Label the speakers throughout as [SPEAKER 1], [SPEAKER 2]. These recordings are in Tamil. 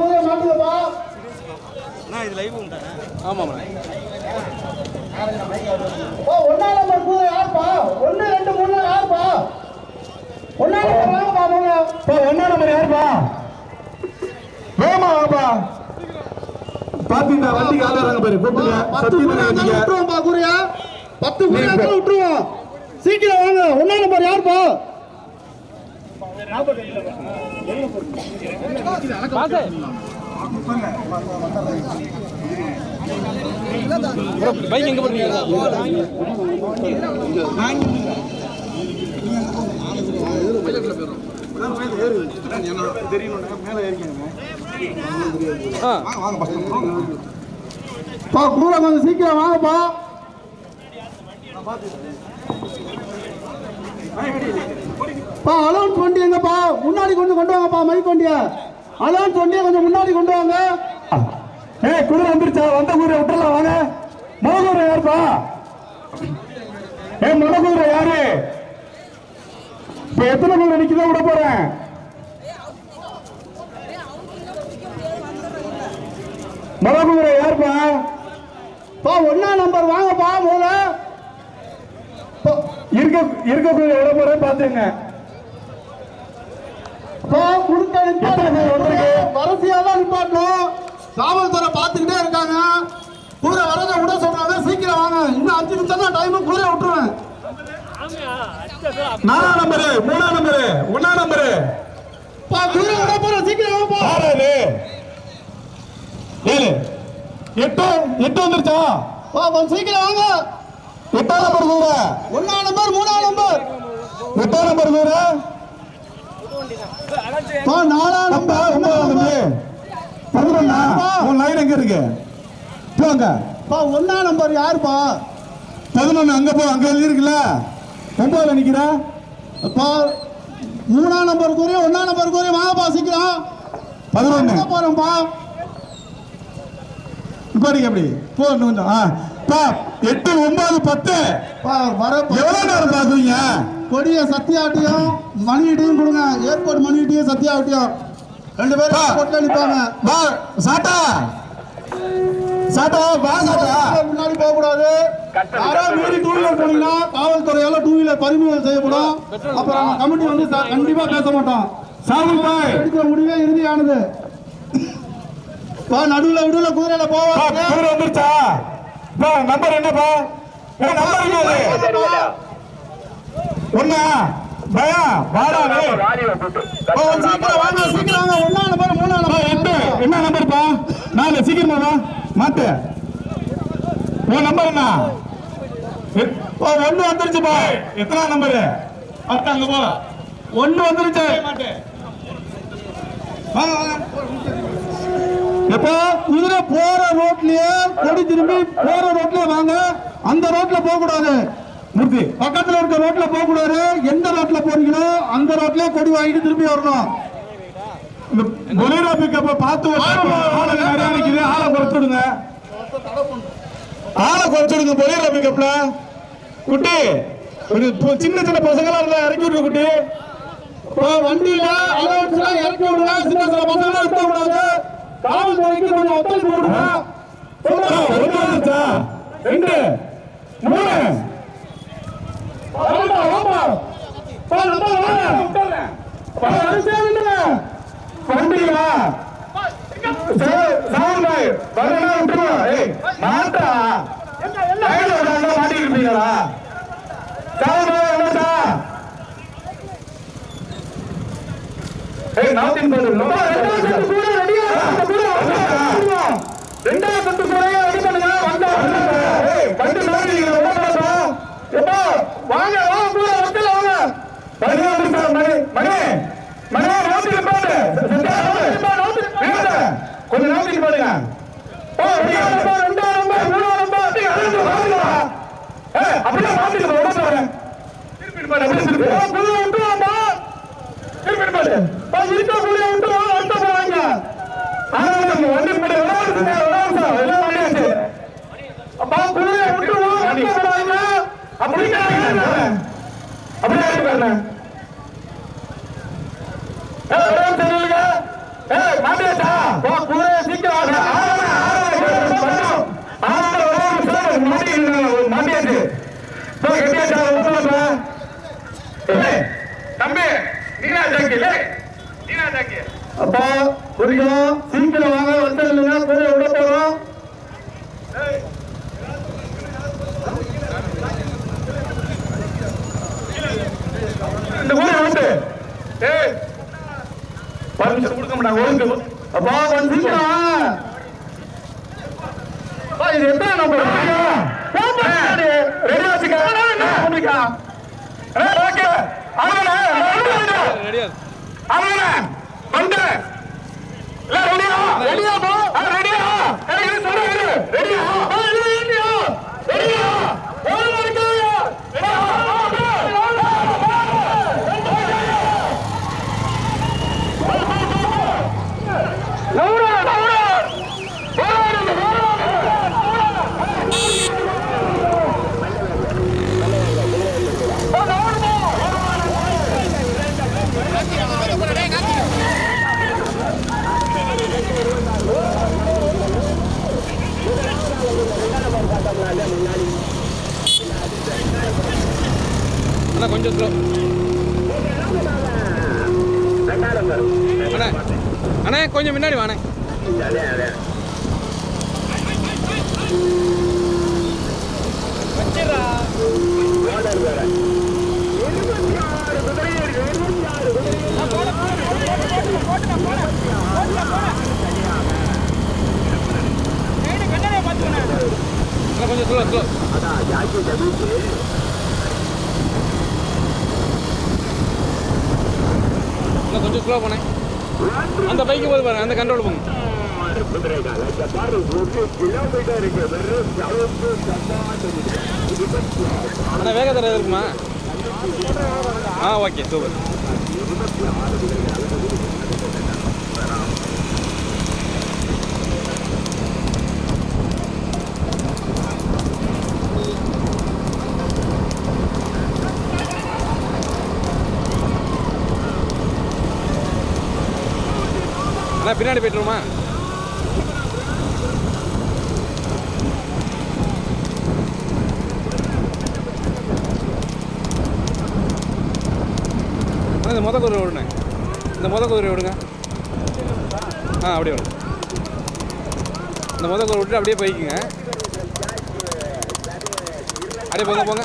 [SPEAKER 1] குதிரை
[SPEAKER 2] இது லைவ்
[SPEAKER 1] ஓ ஒன்னா நம்பர் குதிரை யாருப்பா ஒன்னு ரெண்டு மூணு யாருப்பா ஒன்னா நம்பர் வாங்கப்பா மூணு.
[SPEAKER 3] இப்போ ஒன்னா நம்பர் யாருப்பா? வேமா வாப்பா பாத்தீங்களா? வண்டிக்கு ஆதாரங்க பாரு கூப்பிடுங்க.
[SPEAKER 1] விட்டுருவோம்ப்பா குதிரையா பத்து இருந்தாலும் விட்டுருவோம். சீக்கிரம் வாங்க. ஒன்னா நம்பர் யாருப்பா?
[SPEAKER 4] பைக் எங்க போறீங்க
[SPEAKER 1] பா கூட கொஞ்சம் சீக்கிரம் வாங்கப்பா பா அலோன்ஸ் வண்டி எங்கப்பா? முன்னாடி கொண்டு கொண்டு வாங்கப்பா மைக் வண்டியை. அதான் சொல்லி கொஞ்சம் முன்னாடி கொண்டு வாங்க.
[SPEAKER 3] ஏ குதிரை வந்துருச்சா? வந்த குதிரை விட்டுலாம் வாங்க. மனகுதிரை யாருப்பா? ஏ மனகுதிரை குதிரை யாரு? இப்ப எத்தனை குதிரை நிக்கதான் விட போறேன். மனகுதிரை குதிரை யாருப்பா?
[SPEAKER 1] பா ஒன்னா நம்பர் வாங்கப்பா முதல்ல.
[SPEAKER 3] இருக்க இருக்க குதிரை விட போறேன் பாத்துங்க
[SPEAKER 1] பா குறுக்க
[SPEAKER 3] எத்தனை பேர் வந்திருக்கு?
[SPEAKER 1] வரிசையா தான் நிப்பாட்டணும். காவல்துறை பார்த்துக்கிட்டே இருக்காங்க. குதிரை வரதை விட சொல்றாங்க. சீக்கிரம் வாங்க. இன்னும் அஞ்சு நிமிஷம் தான் டைம் விட்டுருவேன்.
[SPEAKER 3] நாலாம் நம்பரு மூணாம் நம்பரு ஒன்னா நம்பரு.
[SPEAKER 1] பா குதிரை விட போறேன் சீக்கிரம் வாங்கப்பா
[SPEAKER 3] ஆறு ஏழு. எட்டு எட்டு வந்துருச்சா?
[SPEAKER 1] பா சீக்கிரம் வாங்க.
[SPEAKER 3] எட்டாம் நம்பர்
[SPEAKER 1] ஒன்னா நம்பர் மூணாம் நம்பர்
[SPEAKER 3] எட்டாம் நம்பர் குதிரை
[SPEAKER 1] பா நாலாம்
[SPEAKER 3] நம்ம
[SPEAKER 1] நம்பர்
[SPEAKER 3] ஒன்பதாம் நம்பர் பதினொன்னா உன் லைன் எங்க இருக்கு போங்க
[SPEAKER 1] பா ஒன்னா நம்பர் யாருப்பா?
[SPEAKER 3] பதினொன்னு அங்க போ அங்க இருக்குல்ல? ஒன்பதுல நிக்கிற?
[SPEAKER 1] மூணாம் நம்பர் குதிரை ஒன்னா நம்பர் குதிரை வாங்கப்பா சீக்கிரம்.
[SPEAKER 3] பதினொன்னு.
[SPEAKER 1] போறோம்ப்பா
[SPEAKER 3] இப்போ நீங்க எப்படி போ கொஞ்சம். எட்டு ஒன்பது பத்து. எவ்வளவு நேரம் பாக்குறீங்க
[SPEAKER 1] கொடிய சத்தியாட்டியும் மணியிட்டையும் கொடுங்க. ஏர்போர்ட் மணியிட்டையும் சத்தியாவட்டியும். ரெண்டு பேரும்
[SPEAKER 3] பா.
[SPEAKER 1] ஏர்போர்ட்ல நிப்பாங்க.
[SPEAKER 3] வா. சாட்டா சாட்டா வா சாட்டா
[SPEAKER 1] முன்னாடி போக கூடாது யாரோ மீறி டூ வீலர் போனீங்கன்னா காவல்துறையால டூ வீலர் பறிமுதல் செய்யப்படும். அப்புறம் கமிட்டி வந்து கண்டிப்பா பேச மாட்டோம்.
[SPEAKER 3] சாகுல் பாய்.
[SPEAKER 1] எடுக்கிற முடிவே இறுதியானது. பா நடுவுல விடுல குதிரையில
[SPEAKER 3] பா,
[SPEAKER 1] போவாங்க
[SPEAKER 3] குதிரை வந்துருச்சா? பா நம்பர் என்னப்பா? நம்பர் என்னது? ஒண்ணா பயா வாடா டேய்.
[SPEAKER 1] பா, சீக்கிரம் வாங்க சீக்கிரம் வாங்க. ஒன்னா நம்பர் மூணா நம்பர்
[SPEAKER 3] என்ன நம்பர்ப்பா நாலு சீக்கிரமா வா. மாத்து. உன் நம்பர் என்ன? ஒண்ணு வந்துருச்சுப்பா எத்தனை நம்பரு பத்து அங்க போ. ஒண்ணு வந்துருச்சு. வாங்க வாங்க
[SPEAKER 1] எப்போ குதிரை போற ரோட்லயே கொடி திரும்பி போற ரோட்லயே வாங்க. அந்த ரோட்ல போக கூடாது
[SPEAKER 3] மூர்த்தி
[SPEAKER 1] பக்கத்துல இருக்க ரோட்ல போக கூடாது எந்த ரோட்ல போறீங்களோ அந்த ரோட்லயே கொடி வாங்கிட்டு திரும்பி வரணும்.
[SPEAKER 3] இந்த பொலேரோ பிக்கப்ப பார்த்து நிறைய நிக்குது ஆளை குறைச்சு விடுங்க ஆளை குறைச்சு விடுங்க பொலேரோ பிக்கப்ல குட்டி சின்ன சின்ன பசங்களா இருந்தா இறக்கி விடுங்க குட்டி.
[SPEAKER 1] வண்டியில அலவன்ஸ் எல்லாம் இறக்கி விடுங்க. சின்ன சின்ன பசங்க இருக்க கூடாது காவல்துறைக்கு கொஞ்சம் ஒத்துழைப்பு கொடுங்க.
[SPEAKER 3] ரெண்டு மூணு.
[SPEAKER 1] வாமா, வாமா. பா, நம்ம வாங்க. பா, வரிசையா நில்லுங்க.
[SPEAKER 3] வண்டிங்களா? சார் பாய் வரனா விட்டுருவா ஏய் மாட்டா. கையில விடாம மாட்டிட்டு இருப்பீங்களா? சார் பாய் என்னடா ஏய் நாட்டின் செட்டு கூட ரெடி பண்ணுங்க வந்தா. கண்டு எப்பா வாங்க வாங்க கூட வந்தல வாங்க. மணி மணி மணி மணி நாட்டிக்கு போடு கொஞ்சம் நாட்டிக்கு போடுங்க அப்படியே அழுந்து திருப்பி பாரு அப்படியே திருப்பி புது விட்டுவாமா திருப்பி பாரு பா இருக்க புது விட்டுவா அடுத்த போவாங்க ஆனா வண்டி போடு விளையாடுங்க விளையாடுங்க எல்லாம் விளையாடு அப்பா புது விட்டுவா அடுத்த போவாங்க அப்படியே அப்படியே பாருங்க ஏய் சொல்லுங்க ஏய் மாட்டே கட்டியாச்சா போ குதிரை சீக்கிரம் ஒரே மாட்டியாச்சு. கட்டியாச்சா, தம்பி நீனா ஜாக்கி இல்லை நீனா ஜாக்கி.
[SPEAKER 1] அப்பா கொஞ்சம் சீக்கிரம் வாங்க. வந்துருங்க குதிரை விட போறோம்
[SPEAKER 3] இந்த ஊரை வந்து ஏய் மாட்டாங்க ஒழுங்கு.
[SPEAKER 1] அப்பா அப்பா, இது எத்தனை நம்பர்
[SPEAKER 3] ரெடி வச்சுக்க ஓகே.
[SPEAKER 2] ரெடியா
[SPEAKER 3] ஆமாண்ணா வந்து. ரெடியா? ரெடியா ரெடியா? ரெடியா ரெடியா ஓடுங்க இருக்காயா நவுரா நவுரா
[SPEAKER 2] அண்ணா கொஞ்சம் ஸ்லோ அண்ணா அண்ணா கொஞ்சம் முன்னாடி வாண்ணே அண்ணா கொஞ்சம் ஸ்லோ ஸ்லோ அண்ணா கொஞ்சம் ஸ்லோ போனேன். அந்த பைக்கு போது பாருங்க அந்த கண்ட்ரோல் போங்க. அண்ணா வேகத்தர இருக்குமா? ஆ ஓகே சூப்பர் அண்ணா பின்னாடி போயிட்டுருமா அண்ணா இந்த மொத குதிரை விடுங்க இந்த மொத குதிரை விடுங்க ஆ அப்படியே விடுங்க இந்த மொத குதிரை விட்டு அப்படியே போய்க்குங்க. அப்படியே போங்க போங்க.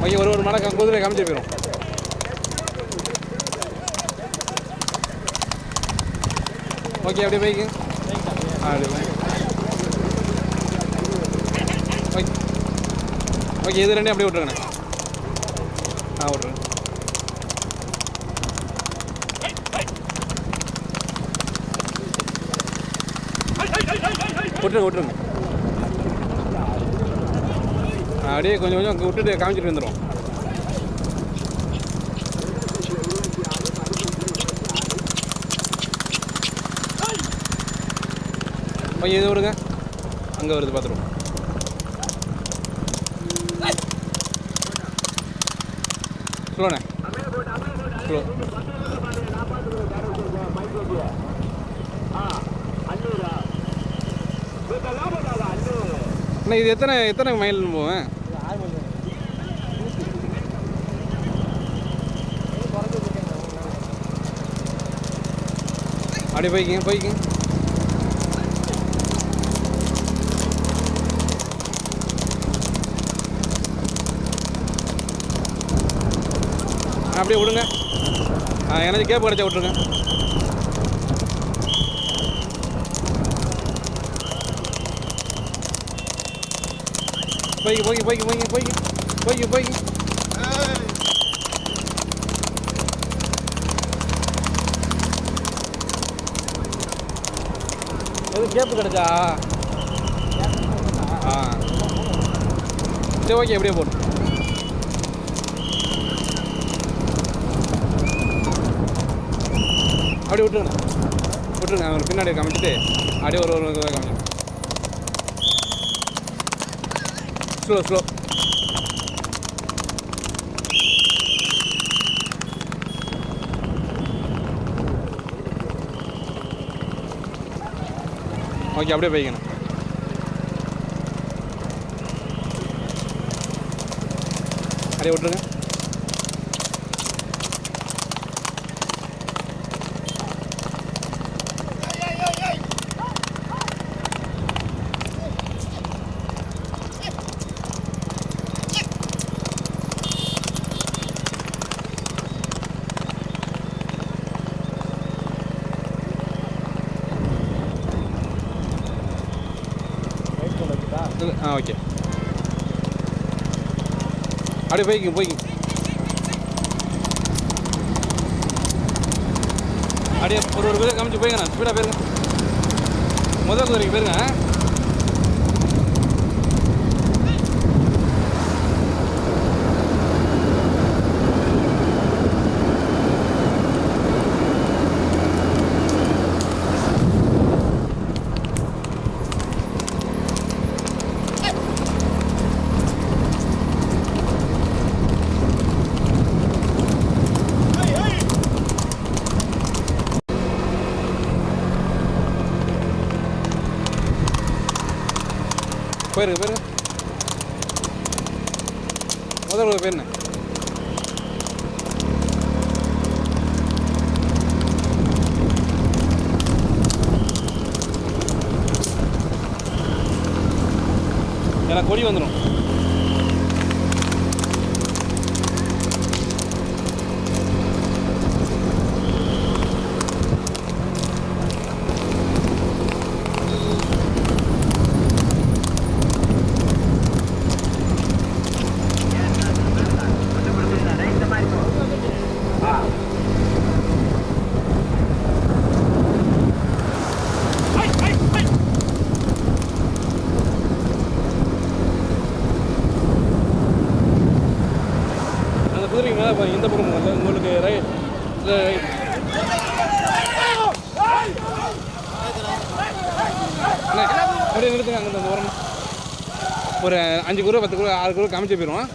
[SPEAKER 2] ஓகே ஒரு ஒரு மடை குதிரை காமிச்சு போயிடும் ஓகே அப்படியே போய்க்கு ஆ அப்படியே போய் ஓகே ஓகே இது ரெண்டையும் அப்படியே விட்ருங்கண்ணே ஆ விட்ருங்க விட்ருங்க விட்ருங்க ஆ, அப்படியே கொஞ்சம் கொஞ்சம் விட்டுட்டு காமிச்சிட்டு வந்துடும் பையன் இது விடுங்க அங்கே வருது பார்த்துருவோம் ஸ்லோண்ணே ஸ்லோ அண்ணா இது எத்தனை எத்தனை மைல் போவேன்? அப்படியே போய்க்கிங்க போய்க்கிங்க. அப்படியே விடுங்க. ஆ எனக்கு கேப் கிடச்சா விட்ருங்க போய் போய் போய்க்கு போய் போய் போய் போய் எது கேப்பு கிடச்சா? ஆ. சரி ஓகே எப்படியே போட்டு அப்படியே விட்டுருங்க விட்டுருங்க அவர் பின்னாடி காமிச்சிட்டு அப்படியே ஒரு ஒரு இதாக காமிச்சு ஸ்லோ ஸ்லோ ஓகே அப்படியே போய்க்கணும் அப்படியே விட்டுருங்க இல்ல, ஆ ஓகே அப்படியே போய்க்கு போய்க்கு. அப்படியே ஒரு ஒரு குதிரை காமிச்சு போய்ங்கண்ணா ஸ்பீடாக போயிருங்க. முதல் குதிரைக்கு போயிருங்க. போயிருங்க போயிருங்க முதல் பேர் என்ன ஏன்னா கொடி வந்துடும் அந்த குதிரைக்கு மேலே பாருங்க இந்த பக்கம் இல்லை உங்களுக்கு ரைட் இல்லை ரைட் அண்ணே, அப்படியே நிறுத்துங்க அங்கே அந்த ஓரம் ஒரு அஞ்சு குரூப் பத்து குரூப் ஆறு குரூப் காமிச்சு போயிடுவோம்.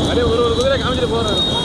[SPEAKER 2] அப்படியே ஒரு ஒரு குதிரை காமிச்சிட்டு போகிறேன்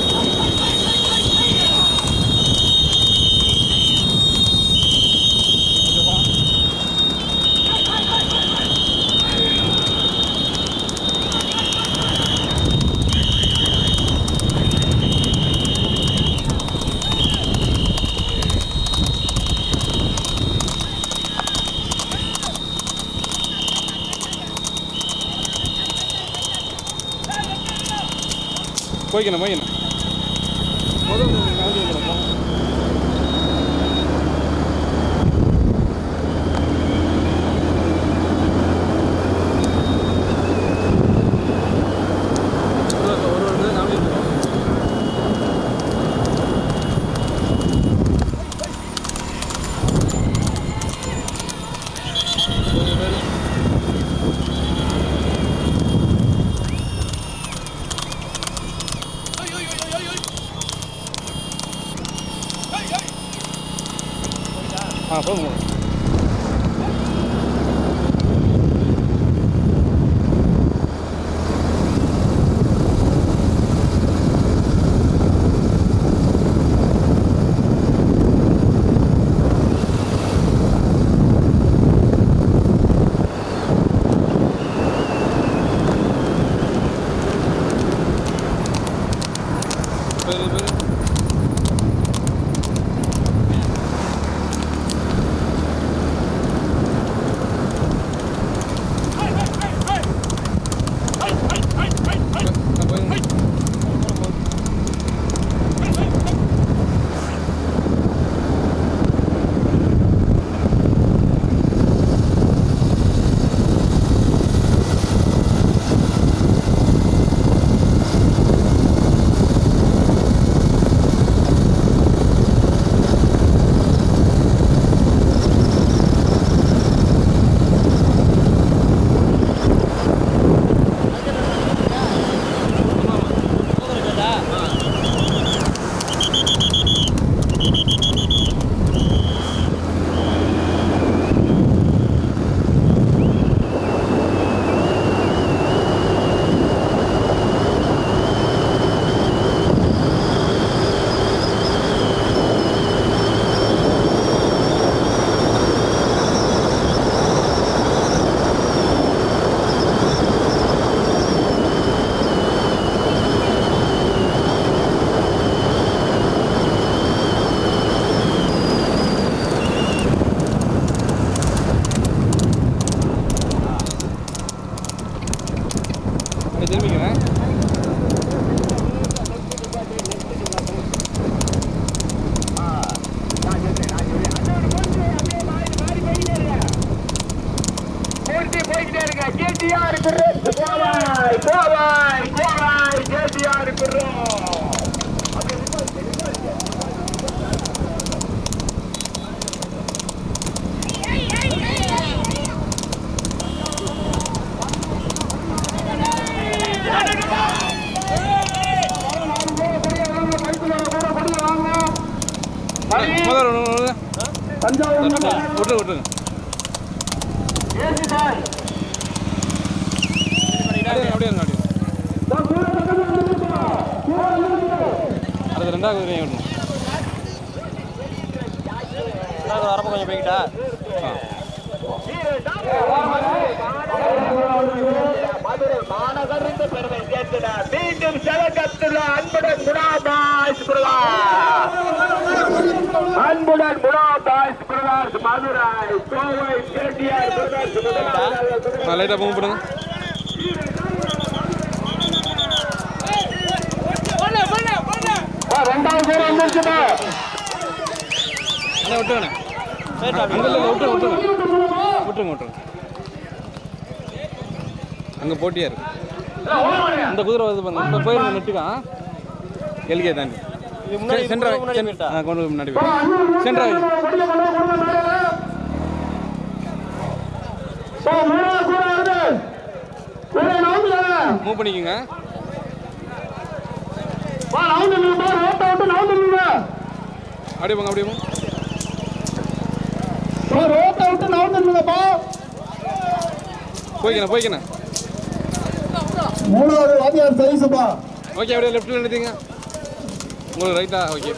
[SPEAKER 5] மீண்டும் செலகத்துள்ள அன்புடன் பிரகாஷ் அன்புடன் குணாபாஸ் பிரகாஷ் மதுரை கோவை கேட்டியார்
[SPEAKER 2] பண்ணுங்க
[SPEAKER 5] ஆ, ரெண்டாவது பேர்
[SPEAKER 2] விட்டுருங்க. அங்கே இல்லை விட்டுருங்க விட்டுருங்க. அங்கே போட்டியாக இருக்கு? இந்த குதிரை வருது பாருங்க இப்போ போயிருங்க நெட்டுக்கா எல்கே தாண்டி
[SPEAKER 6] இது முன்னாடி
[SPEAKER 2] சென்ட்ரா கொண்டு முன்னாடி சென்ட்ரா மூவ் பண்ணிக்கோங்க. அப்படியே போங்க அப்படியே போங்க. போய்க்கண்ணா போய்க்கண்ணா
[SPEAKER 1] மூணாவது வாத்தியார் சைஸுப்பா
[SPEAKER 2] ஓகே அப்படியே லெஃப்ட்டில் நிறுத்திங்க. உங்களுக்கு ரைட்டா ஓகே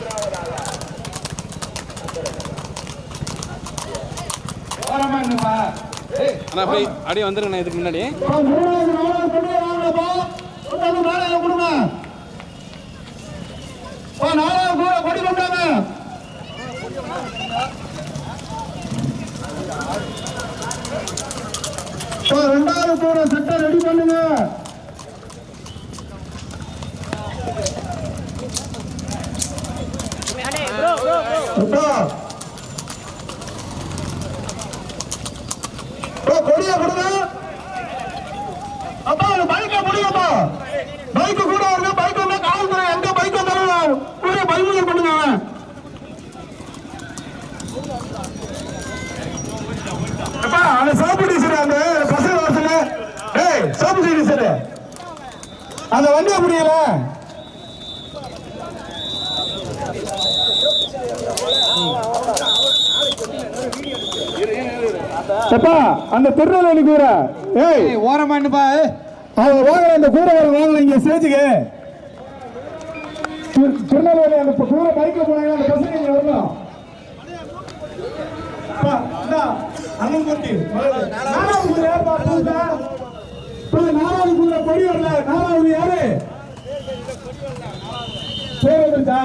[SPEAKER 2] அண்ணா அப்படியே அப்படியே வந்துருங்கண்ணா இதுக்கு முன்னாடி
[SPEAKER 1] மூணாவது நாலாவது கொண்டு வாங்கப்பா கொண்டாந்து நாலாவது கொடுங்க பா, நாலாவது கொ- கொடி கொண்டாங்க பா, ரெண்டாவது கூட செட்டை ரெடி பண்ணுங்க
[SPEAKER 3] போ. போ, கொடியை கொடுங்க அப்பா அந்த பைக்கை முடியும்ப்பா பைக்கு கூட வருங்க பைக் வந்தா காவல்துறை எங்க பைக் வந்தாலும் கூட பறிமுதல் பண்ணுங்க அவன். அப்பா அந்த சோப்பு டீசர் அந்த பசங்க வாசல ஏய் சோப்பு டீசர் அந்த வண்டியை முடியல அந்த திருநெல்வேலி கூரை? ஏய்
[SPEAKER 2] ஓரமா என்னப்பா
[SPEAKER 3] அவங்க வாங்கல அந்த கூரை வர வாங்கல இங்க ஸ்டேஜுக்கு திரு- திருநெல்வேலி அந்த கூரை பைக்ல போனாங்க அந்த பசங்க இங்க வரணும். அண்ணன் குட்டி, கூரை நாலாவது கூரை கொடி வரல நாலாவது யாரு? பேர் வந்துருச்சா